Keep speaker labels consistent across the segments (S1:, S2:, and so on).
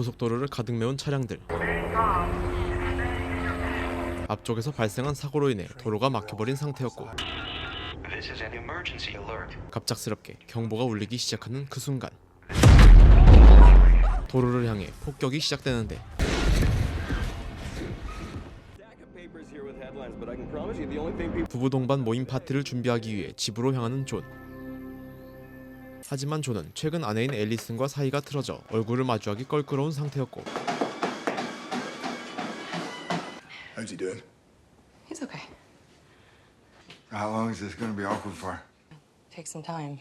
S1: 고속도로를 가득 메운 차량들. 앞쪽에서 발생한 사고로 인해 도로가 막혀버린 상태였고. 갑작스럽게 경보가 울리기 시작하는 그 순간 도로를 향해 폭격이 시작되는데 부부 동반 모임 파티를 준비하기 위해 집으로 향하는 존. 하지만 존은 최근 아내인 앨리슨과 사이가 틀어져 얼굴을 마주하기 껄끄러운 상태였고
S2: How's he doing?
S3: He's okay.
S2: How long is this going to be awkward for?
S3: Take some time.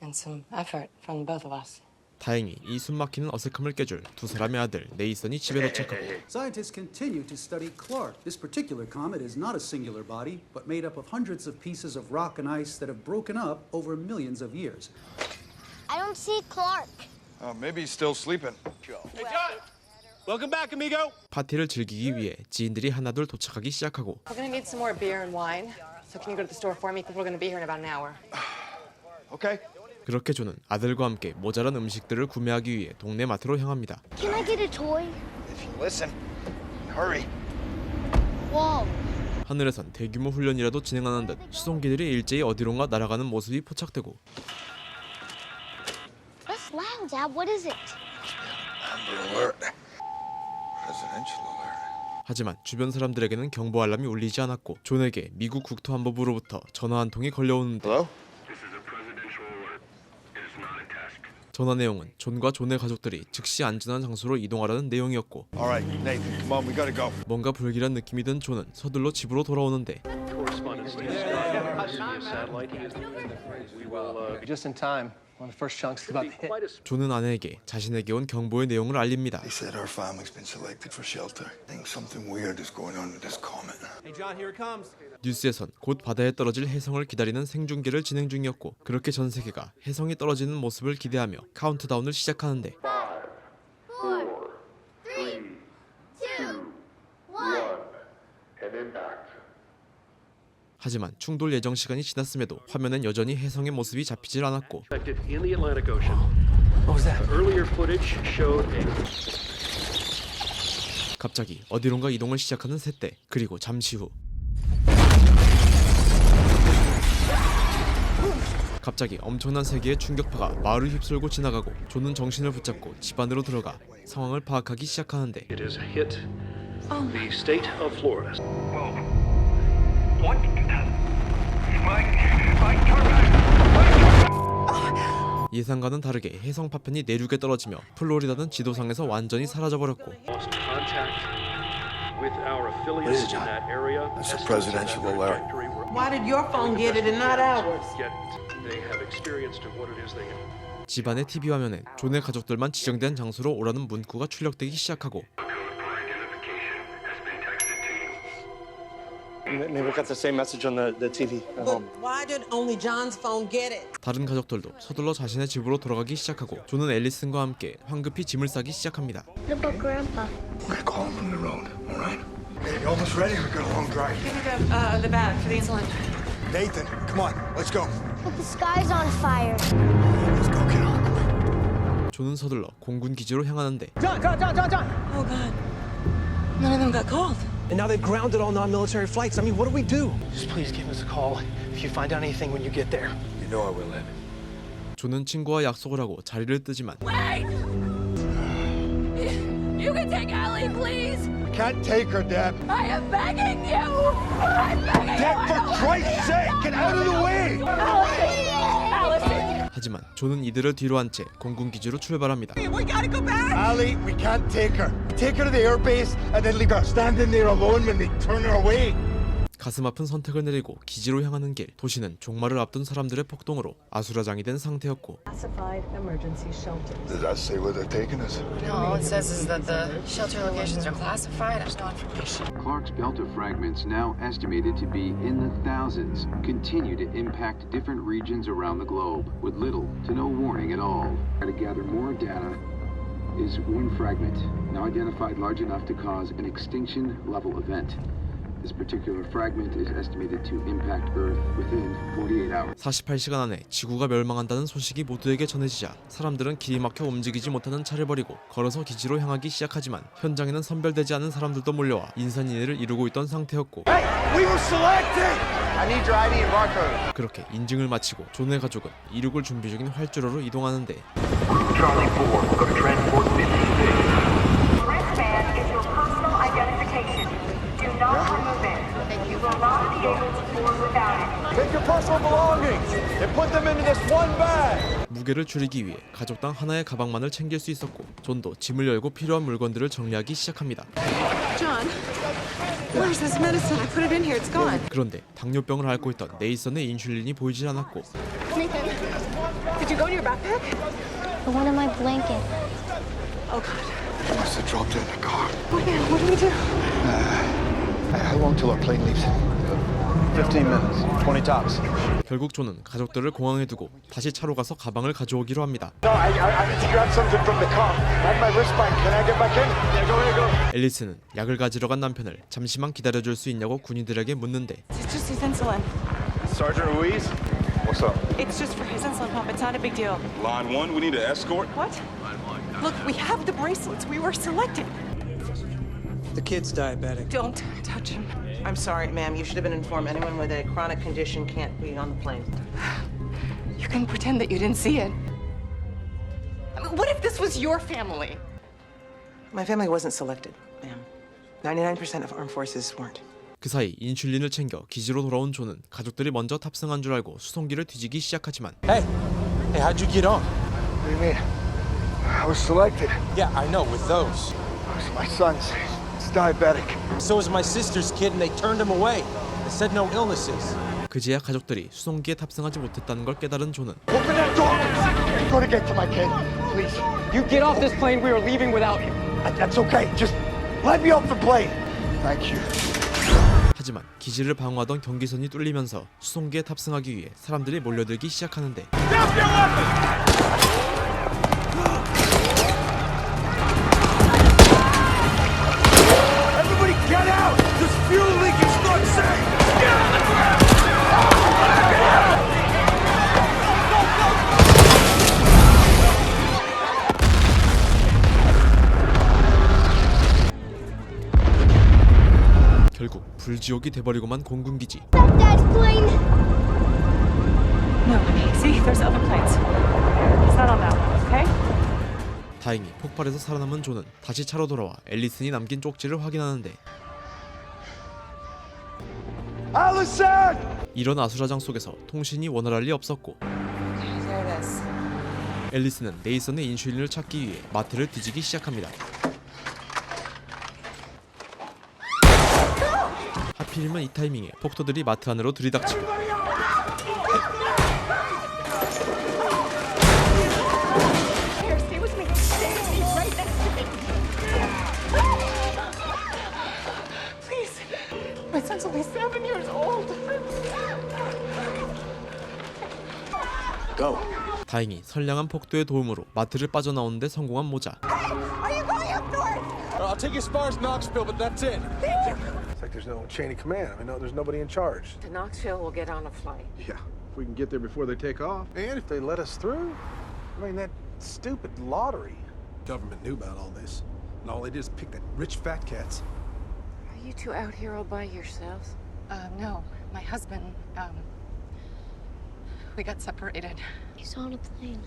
S3: And some effort from both of us.
S1: 다행히 이 숨막히는 어색함을 깨줄 두 사람의 아들 네이선이 집에 도착하고
S4: Scientists continue to study Clark. This particular comet is not a singular body, but made up of hundreds of pieces of rock and ice that have broken up over millions of years.
S5: I don't see Clark.
S2: Uh, maybe he's still sleeping.
S6: Welcome back, amigo.
S1: 파티를 즐기기 위해 지인들이 하나둘 도착하기 시작하고
S3: We're gonna need some more beer and wine. So can you go to the store for me? Because we're gonna be here in about an hour.
S2: Okay.
S1: 그렇게 존은 아들과 함께 모자란 음식들을 구매하기 위해 동네 마트로 향합니다.
S5: Can I get a toy?
S2: If you listen, hurry.
S5: Whoa.
S1: 하늘에선 대규모 훈련이라도 진행하는 듯 수송기들이 일제히 어디론가 날아가는 모습이 포착되고
S5: That's loud, Dad. What is it?
S2: Amber alert. Presidential alert.
S1: 하지만 주변 사람들에게는 경보 알람이 울리지 않았고 존에게 미국 국토안보부로부터 전화 한 통이 걸려오는데
S2: Hello?
S1: 전화 내용은 존과 존의 가족들이 즉시 안전한 장소로 이동하라는 내용이었고
S2: All right, Nathan, come on, we gotta go.
S1: 뭔가 불길한 느낌이 든 존은 서둘러 집으로 돌아오는데 존은 아내에게 자신에게 온 경보의 내용을 알립니다.
S2: They said our family's been selected for shelter. I think something weird is going on with this comet.
S6: Hey, John, here it comes.
S1: 뉴스에선 곧 바다에 떨어질 혜성을 기다리는 생중계를 진행 중이었고 그렇게 전 세계가 혜성이 떨어지는 모습을 기대하며 카운트다운을 시작하는데
S5: Four, three, two, one.
S1: 하지만 충돌 예정 시간이 지났음에도 화면엔 여전히 혜성의 모습이 잡히질 않았고 갑자기 어디론가 이동을 시작하는 셋대 그리고 잠시 후. 갑자기 엄청난 세기의 충격파가 마을을 휩쓸고 지나가고 존은 정신을 붙잡고 집 안으로 들어가 상황을 파악하기 시작하는데 예상과는 다르게 해성 파편이 내륙에 떨어지며 플로리다는 지도상에서 완전히 사라져버렸고
S7: Lost contact with our affiliates in that area.
S2: That's a
S7: Estimates of that
S2: presidential alert.
S7: trajectory were-
S8: Why did your phone get it and not ours?
S7: Yet they have experienced what it is they have.
S1: 집안의 TV 화면엔 존의 가족들만 지정된 장소로 오라는 문구가 출력되기 시작하고
S9: Maybe we got the same message on the, the TV at
S8: But
S9: home.
S8: why did only John's phone get it?
S1: 다른 가족들도 서둘러 자신의 집으로 돌아가기 시작하고 존은 앨리슨과 함께 황급히 짐을 싸기 시작합니다.
S5: What about Grandpa?
S2: We're gonna call him from the road, all right? Hey, you almost ready? We've got a long drive.
S3: Uh, the bag for the insulin.
S2: Nathan, come on, let's go.
S5: But the sky's on fire.
S2: Let's go, kiddo.
S1: 존은 서둘러 공군 기지로 향하는데
S9: John, John, John, John, John!
S3: Oh God. None of them got called.
S9: And now they've grounded all non-military flights. I mean, what do we do? Just please give us a call if you find out anything when you get there.
S2: You know I will, Ed.
S1: 존은 친구와 약속을 하고 자리를 뜨지만
S5: You can take Ellie, please.
S2: Can't take her, Dad.
S5: I am begging you. I'm begging
S2: Dad, for Christ's sake, get out of the way!
S5: Allison.
S1: 하지만 존은 이들을 뒤로 한 채 공군 기지로 출발합니다.
S8: We gotta go back.
S2: Ali, we can't take her. Take her to the airbase and then leave her standing there alone when they turn her away.
S1: 가슴 아픈 선택을 내리고 기지로 향하는 길 도시는 종말을 앞둔 사람들의 폭동으로 아수라장이 된 상태였고.
S2: Does that say where they're taking us?
S3: No, all it says is that the shelter locations are classified. There's no information.
S10: Clark's belt of fragments, now estimated to be in the thousands, continue to impact different regions around the globe with little to no warning at all. To gather more data is one fragment, now identified large enough to cause an extinction level event. This particular fragment is estimated to impact Earth within 48 hours.
S1: 48시간 안에 지구가 멸망한다는 소식이 모두에게 전해지자 사람들은 길이 막혀 움직이지 못하는 차를 버리고 걸어서 기지로 향하기 시작하지만 현장에는 선별되지 않은 사람들도 몰려와 인산인해를 이루고 있던 상태였고
S2: We were selected! I need your ID and barcode.
S1: 그렇게 인증을 마치고 존의 가족은 이륙을 준비 중인 활주로로 이동하는데
S5: Do not remove it. You will not be able to board without it.
S2: Take your personal belongings and put them into this one bag.
S1: 무게를 줄이기 위해 가족당 하나의 가방만을 챙길 수 있었고 존도 짐을 열고 필요한 물건들을 정리하기 시작합니다.
S8: John, where's this medicine? I put it in here. It's gone.
S1: 그런데 당뇨병을 앓고 있던 네이선의 인슐린이 보이질 않았고
S5: Nathan,
S8: Did you go in your backpack?
S5: the one in my blanket.
S8: Oh God.
S2: Must have dropped it in the car.
S8: What, what do we do?
S2: How long till our plane leaves? 15 minutes. 20 tops.
S1: 결국 존은 가족들을 공항에 두고 다시 차로 가서 가방을 가져오기로 합니다.
S2: No, I, I, I need to grab something from the car. I have my wristband. Can I get back in? Yeah, go ahead, go.
S1: 앨리스는 약을 가지러 간 남편을 잠시만 기다려줄 수 있냐고 군인들에게 묻는데
S8: It's just his insulin.
S2: Sergeant Ruiz? What's up?
S8: It's just for his insulin pump. It's not a big deal.
S11: Line one, we need an escort.
S8: What? Look, we have the bracelets. We were selected.
S4: The kid's diabetic.
S8: Don't touch him.
S12: I'm sorry, ma'am. You should have been informed. Anyone with a chronic condition can't be on the plane.
S8: You can pretend that you didn't see it. I mean, what if this was your family?
S12: My family wasn't selected, ma'am. 99% of armed forces weren't.
S1: 그 사이 인슐린을 챙겨 기지로 돌아온 존은 가족들이 먼저 탑승한 줄 알고 수송기를 뒤지기 시작하지만
S9: Hey, hey, how'd you get on?
S2: What do you mean? I was selected.
S9: Yeah, I know, with those.
S2: My son's he's Diabetic.
S9: So was my sister's kid, and they turned him away. They said no illnesses.
S1: 그제야 가족들이 수송기에 탑승하지 못했다는 걸 깨달은 존은
S2: Open that door! I'm gonna get to my kid. Please.
S9: You get off this plane. We are leaving without you.
S2: Uh, That's okay. Just let me off the plane. Thank you.
S1: 하지만 기지를 방어하던 경계선이 뚫리면서 수송기에 탑승하기 위해 사람들이 몰려들기 시작하는데
S2: fuel leak is not safe!
S1: 결국 불지옥이 돼버리고만 공군기지
S5: Dad's plane.
S8: No, honey. See, there's other planes. It's not on that one, okay?
S1: 다행히 폭발에서 살아남은 존은 다시 차로 돌아와 앨리슨이 남긴 쪽지를 확인하는데! 이런 아수라장 속에서 통신이 원활할 리 없었고. 앨리스는 네이선의 인슐린을 찾기 위해 마트를 뒤지기 시작합니다. 하필이면 이 타이밍에 폭도들이 마트 안으로 들이닥치고
S8: My son's only seven years old.
S2: Go.
S1: 다행히 선량한 폭도의 도움으로 마트를 빠져나오는데 성공한 모자.
S5: Are you going up north?
S9: I'll take you as far as Knoxville, but that's it.
S11: It's like there's no chain of command. I mean, no, there's nobody in charge.
S12: To Knoxville, we'll get on a flight.
S11: Yeah, if we can get there before they take off. And if they let us through. I mean, that stupid lottery. Government knew about all this. And all they did is pick that rich fat cats.
S3: Are you two out here all by yourselves? Uh, no. My husband, um, we got separated.
S5: He's on a plane.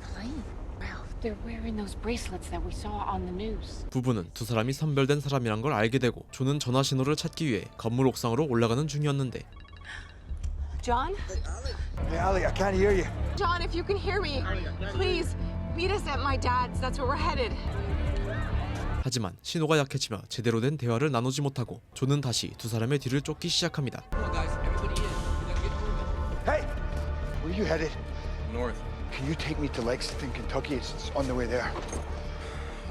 S3: Plane? Ralph, they're wearing those bracelets that we saw on the news.
S1: 부부는 두 사람이 선별된 사람이란 걸 알게 되고 존은 전화 신호를 찾기 위해 건물 옥상으로 올라가는 중이었는데
S8: John?
S2: Hey, Ali, I can't hear you.
S8: John, if you can hear me, please meet us at my dad's. That's where we're headed.
S1: 하지만 신호가 약해지며 제대로 된 대화를 나누지 못하고 존은 다시 두 사람의 뒤를 쫓기 시작합니다.
S2: Hey, where you headed?
S7: North.
S2: Can you take me to Lexington, Kentucky? It's on the way there.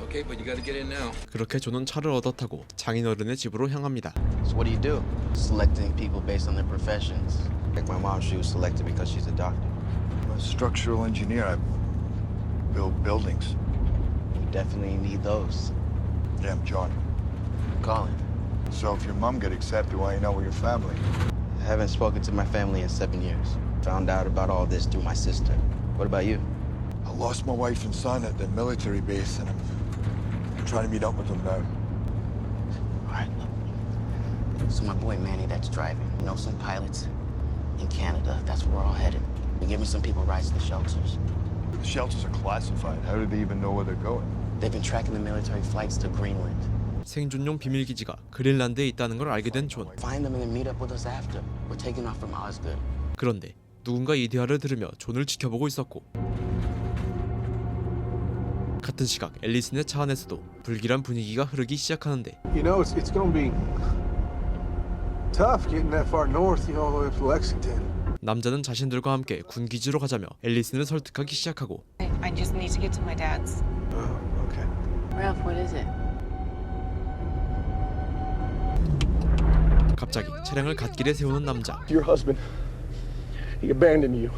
S7: Okay, but you gotta get in now.
S1: 그렇게 존은 차를 얻어 타고 장인어른의 집으로 향합니다.
S13: So what do you do? Selecting people based on their professions. Like my mom, she was selected because she's a doctor.
S2: I'm a structural engineer. I build buildings.
S13: We definitely need those.
S2: Yeah, I'm John.
S13: Colin.
S2: So if your mom got accepted, why you not with your family?
S13: I haven't spoken to my family in seven years. Found out about all this through my sister. What about you?
S2: I lost my wife and son at the military base, and I'm, I'm trying to meet up with them now. All right.
S13: So my boy Manny that's driving. You know some pilots in Canada. That's where we're all headed. They're giving some people rides to the shelters.
S2: The shelters are classified. How do they even know where they're going?
S13: They've been tracking the military flights to Greenland.
S1: 생존용 비밀 기지가 그린란드에 있다는 걸 알게 된 존.
S13: Find them and then meet up with us after. We're taking off from Osgood.
S1: 그런데 누군가 이 대화를 들으며 존을 지켜보고 있었고 같은 시각 앨리슨의 차 안에서도 불길한 분위기가 흐르기 시작하는데
S11: You know, it's, it's gonna be tough getting that far north, you know, all the way up to Lexington.
S1: 남자는 자신들과 함께 군 기지로 가자며 앨리슨을 설득하기 시작하고
S3: I, I just need to get to my dad's.
S11: Oh, okay.
S3: Ralph, what is it?
S1: 갑자기 차량을 갓길에 세우는 남자
S7: Your husband, he abandoned you.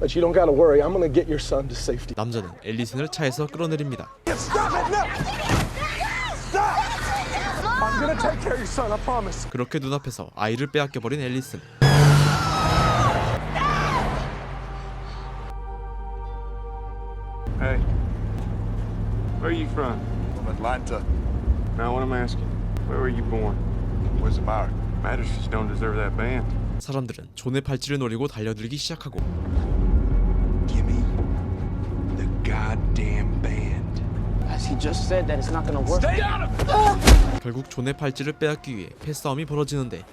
S7: But you don't gotta worry, I'm gonna get your son to safety.
S1: 남자는 앨리슨을 차에서 끌어내립니다
S7: Stop it now! Stop! I'm gonna take care of your son, I promise.
S1: 그렇게 눈앞에서 아이를 빼앗겨 버린 앨리슨
S14: where are you from?
S2: From Atlanta.
S14: Now, what I'm asking, where were you born?
S2: Where's the matter?
S14: Matters just don't deserve that band.
S1: 사람들은 존의 팔찌를 노리고 달려들기 시작하고
S7: The goddamn band.
S13: As he just said that it's not gonna work.
S7: Stay out of
S1: 결국 존의 팔찌를 빼앗기 위해 패싸움이 벌어지는데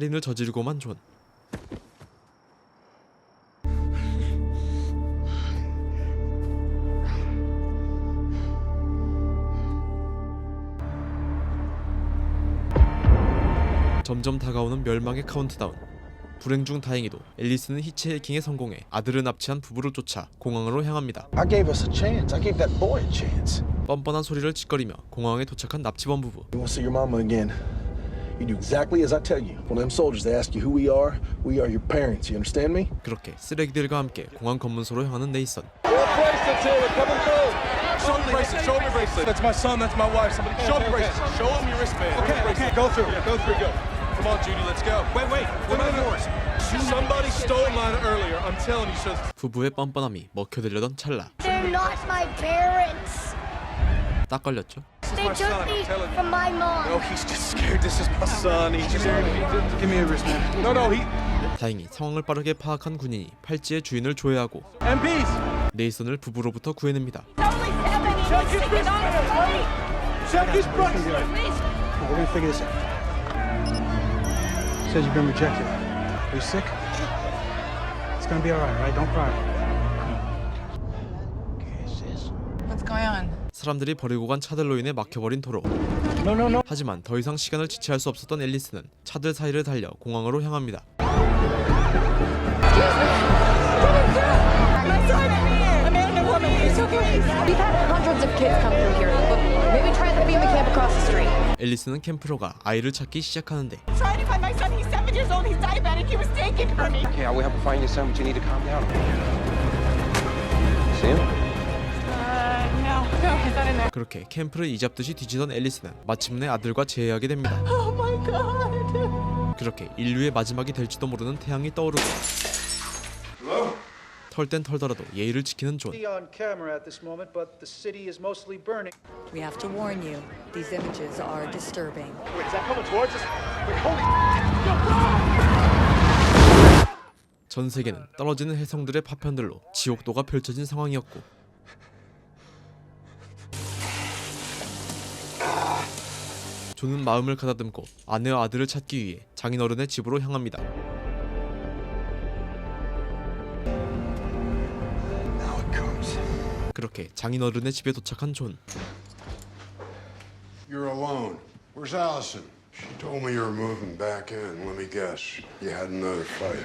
S1: 살인을 저지르고만 존. 점점 다가오는 멸망의 카운트다운. 불행 중 다행히도 앨리스는 히치해킹에 성공해 아들을 납치한 부부를 쫓아 공항으로 향합니다.
S7: I gave us a chance. I gave that boy a chance.
S1: 뻔뻔한 소리를 짓거리며 공항에 도착한 납치범 부부
S7: You want to see your mama again? You do exactly as I tell you. When them soldiers they ask you who we are, we are your parents. You understand me?
S1: 그렇게 쓰레기들과 함께 공항 검문소로 향하는 네이선
S7: Show me bracelet. Show me bracelet. That's my son. That's my wife. Somebody show me bracelet. Show him your wristband. Okay, okay, go through. Go through. Go. Come on, Judy. Let's go. Wait, wait. What are yours? Somebody stole mine earlier. I'm telling you. So
S1: 부부의 뻔뻔함이 먹혀들려던 찰나
S5: They're not my parents.
S1: 딱 걸렸죠
S5: They took me from my mom.
S7: No, he's just scared. This is my son. He's just give me a wristband. No, no, he.
S1: 다행히 상황을 빠르게 파악한 군인이 팔찌의 주인을 조회하고
S7: MPs.
S1: 네이선을 부부로부터 구해냅니다
S7: Check his bracelet. Check his bracelet.
S4: We're gonna figure this out. Says you've been rejected. Are you sick? It's gonna be all right, right? Don't cry.
S3: What's going on?
S1: 사람들이 버리고 간 차들로 인해 막혀버린 도로
S4: No, no, no.
S1: 하지만 더 이상 시간을 지체할 수 없었던 앨리스는 차들 사이를 달려 공항으로 향합니다. 앨리스는 캠프로 가 아이를 찾기 시작하는데
S3: there.
S1: 그렇게 캠프를 이잡듯이 뒤지던 앨리스는 마침내 아들과 재회하게 됩니다
S8: Oh my god.
S1: 그렇게 인류의 마지막이 될지도 모르는 태양이 떠오르고 털땐 털더라도 예의를 지키는 존.
S15: We have to warn you, these images are disturbing.
S7: Wait, is that coming towards us? Wait, holy.
S1: 전 세계는 떨어지는 혜성들의 파편들로 지옥도가 펼쳐진 상황이었고 저는 마음을 가다듬고 아내와 아들을 찾기 위해 장인어른의 집으로 향합니다. 그렇게 장인어른의 집에 도착한 존.
S16: You're alone. Where's Allison? She told me you were moving back in. Let me guess. You had another fight.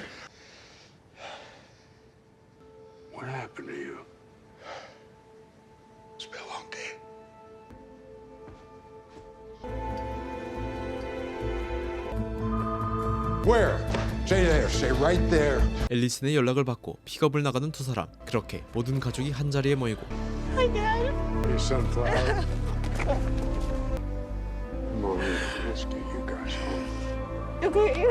S16: What happened to you? Where? Stay there. Stay right there.
S1: 앨리슨의 연락을 받고 픽업을 나가는 두 사람. 그렇게 모든 가족이 한 자리에 모이고
S16: Hey, sunflower. Come on, let's get you guys home.
S17: Okay.
S16: You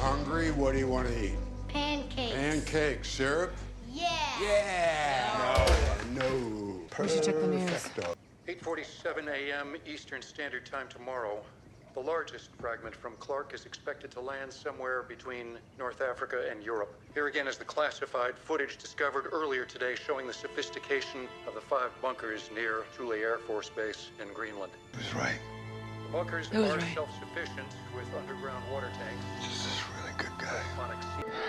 S16: hungry? What do you want to eat?
S5: Pancakes.
S16: Pancakes. Syrup?
S5: Yeah.
S16: Yeah. No. No.
S8: We should check the news.
S16: Perfecto.
S18: 8:47 a.m. Eastern Standard Time tomorrow. The largest fragment from Clark is expected to land somewhere between North Africa and Europe. Here again is the classified footage discovered earlier today showing the sophistication of the five bunkers near Thule Air Force Base in Greenland.
S16: He was right.
S18: The bunkers
S16: He
S18: are
S16: right.
S18: self-sufficient with underground water tanks.
S16: This is a really good guy.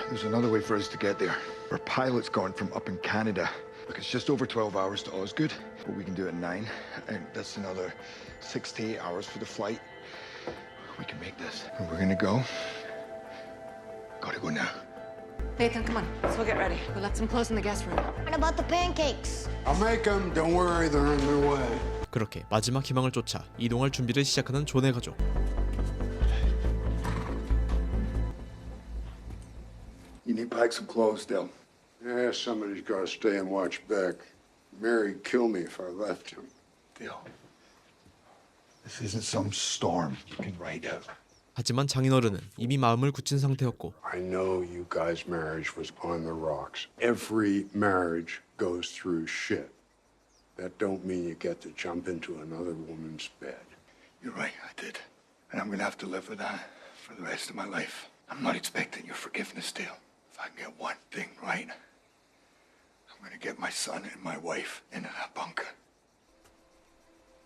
S2: There's another way for us to get there. Our pilot's gone from up in Canada. Look, it's just over 12 hours to Osgood, but we can do it in nine. And that's another six to eight hours for the flight. We can make this. And we're gonna go. Gotta go now.
S8: Nathan, come on. Let's go get ready. We'll let them close in the guest room.
S5: What about the pancakes?
S16: I'll make them. Don't worry, they're on their way.
S1: 그렇게 마지막 희망을 쫓아 이동할 준비를 시작하는 존의 가족.
S2: You need to pack some clothes, Dale.
S16: Yeah, somebody's got to stay and watch Beck. Mary'd kill me if I left him.
S2: Dale. This isn't some storm you can ride out.
S1: 하지만 장인어른은 이미 마음을 굳힌 상태였고
S16: I know you guys' marriage was on the rocks. Every marriage goes through shit. That don't mean you get to jump into another woman's bed.
S2: You're right, I did. And I'm gonna have to live with that for the rest of my life. I'm not expecting your forgiveness, Dale. If I can get one thing right, I'm gonna get my son and my wife into that bunker.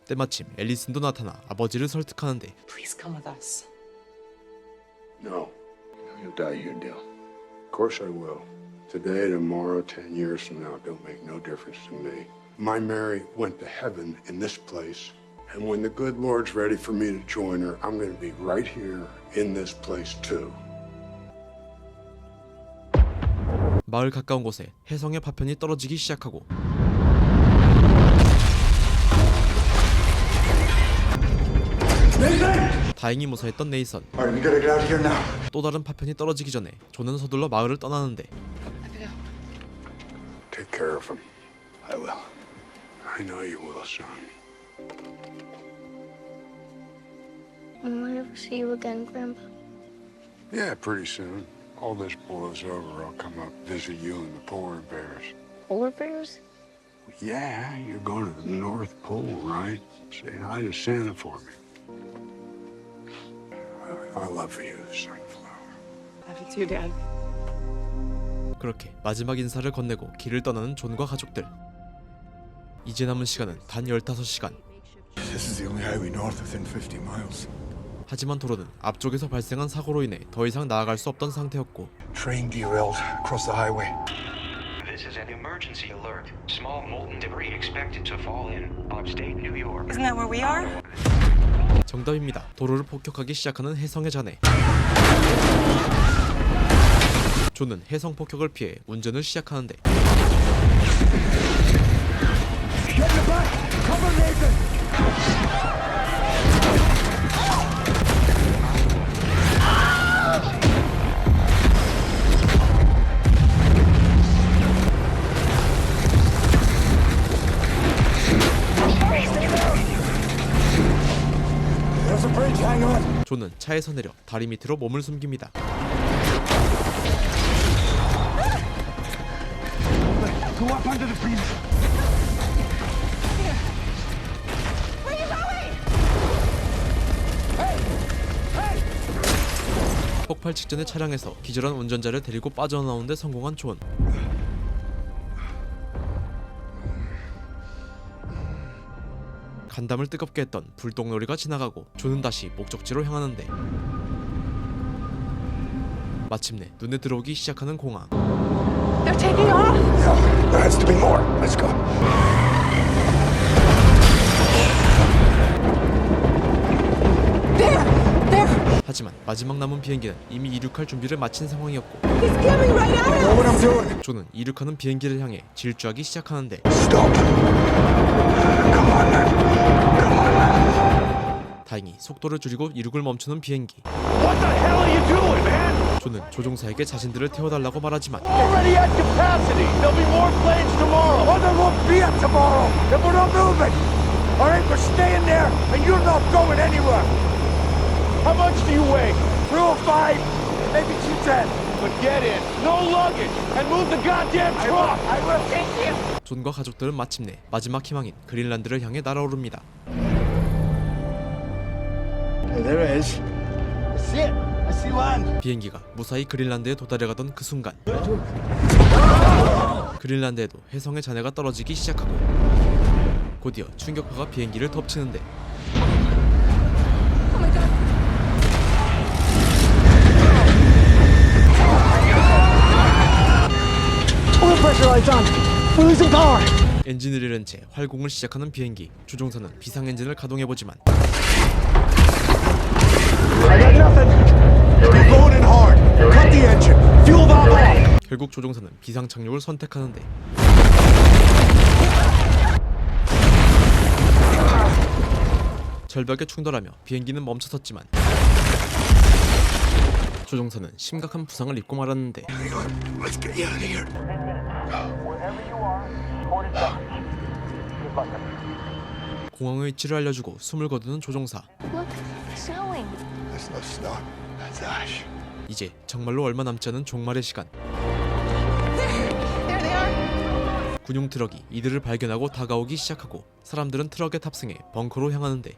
S1: 때마침 앨리슨도 나타나 아버지를 설득하는데
S19: Please come with us.
S16: No.
S2: You'll die here, Dale.
S16: Of course I will. Today, tomorrow, ten years from now, don't make no difference to me. My Mary went to heaven in this place, and when the good Lord's ready for me to join her, I'm going to be right here in this place too.
S1: 마을 가까운 곳에 해성의 파편이 떨어지기 시작하고 다행히 무사했던 네이선
S2: Alright, we gotta get out of here now.
S1: 또 다른 파편이 떨어지기 전에 존은 서둘러 마을을 떠나는데
S16: Take care of him.
S2: I will.
S16: I know you will, son.
S5: Will I ever see you again, Grandpa?
S16: Yeah, pretty soon. All this blows over, I'll come up visit you and the polar bears.
S5: Polar bears?
S16: Yeah, you're going to the North Pole, right? Say hi to Santa for me. I love you, sunflower.
S19: Love you too, Dad.
S1: 그렇게 마지막 인사를 건네고 길을 떠나는 존과 가족들 이제 남은 시간은 단 15시간
S2: This is the only highway north within 50 miles.
S1: 하지만 도로는 앞쪽에서 발생한 사고로 인해 더 이상 나아갈 수 없던 상태였고
S2: Train derailed across the highway.
S20: This is an emergency alert. Small molten debris expected to fall in upstate New York.
S17: Isn't that where we are?
S1: 정답입니다. 도로를 폭격하기 시작하는 해성의 자네. 존은 해성 폭격을 피해 운전을 시작하는데 존은 차에서 내려 다리 밑으로 몸을 숨깁니다. 폭발 직전의 차량에서 기절한 운전자를 데리고 빠져나오는데 성공한 존. 간담을 뜨겁게 했던 불똥놀이가 지나가고 존은 다시 목적지로 향하는데 마침내 눈에 들어오기 시작하는 공항.
S8: They're taking off.
S2: No, there
S1: 하지만 마지막 남은 비행기는 이미 이륙할 준비를 마친 상황이었고
S8: right?
S1: 조는 이륙하는 비행기를 향해 질주하기 시작하는데. 다행히 속도를 줄이고 이륙을 멈추는 비행기.
S2: Doing?
S1: 조는 조종사에게 자신들을 태워달라고 말하지만
S2: How much do you weigh? 205, maybe 210. But get in, no luggage, and move the goddamn truck. I will. Thank you.
S1: 존과 가족들은 마침내 마지막 희망인 그린란드를 향해 날아오릅니다.
S2: There it is. I see it. I see land.
S1: 비행기가 무사히 그린란드에 도달해가던 그 순간 그린란드에도 혜성의 잔해가 떨어지기 시작하고 곧이어 충격파가 비행기를 덮치는데 엔진을 잃은 채 활공을 시작하는 비행기. 조종사는 비상 엔진을 가동해보지만. 결국 조종사는 비상 착륙을 선택하는데 절벽에 충돌하며 비행기는 멈춰섰지만 조종사는 심각한 부상을 입고 말았는데. 공항의 위치를 알려주고 숨을 거두는 조종사
S8: Look, snowing.
S2: That's not snow. That's ash.
S1: 이제 정말로 얼마 남지 않은 종말의 시간
S8: There they are.
S1: 군용 트럭이 이들을 발견하고 다가오기 시작하고 사람들은 트럭에 탑승해 벙커로 향하는데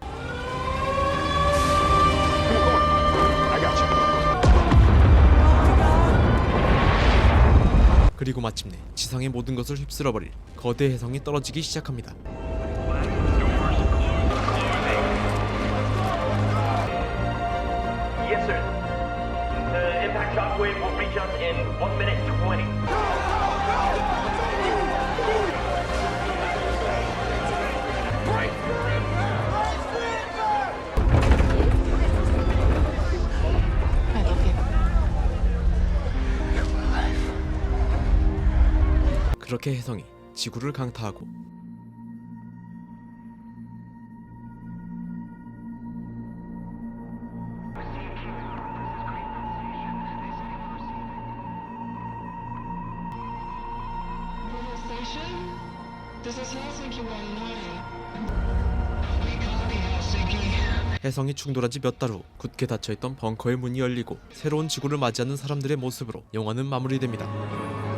S1: 마침내 지상의 모든 것을 휩쓸어버릴 거대 해성이 떨어지기 시작합니다.
S21: Yes, sir. The impact shockwave will reach us in 1 minute 20.
S1: 그렇게 해성이 지구를 강타하고
S22: Station? This is Helsinki 19.
S1: 해성이 충돌한 지 몇 달 후 굳게 닫혀있던 벙커의 문이 열리고 새로운 지구를 맞이하는 사람들의 모습으로 영화는 마무리됩니다.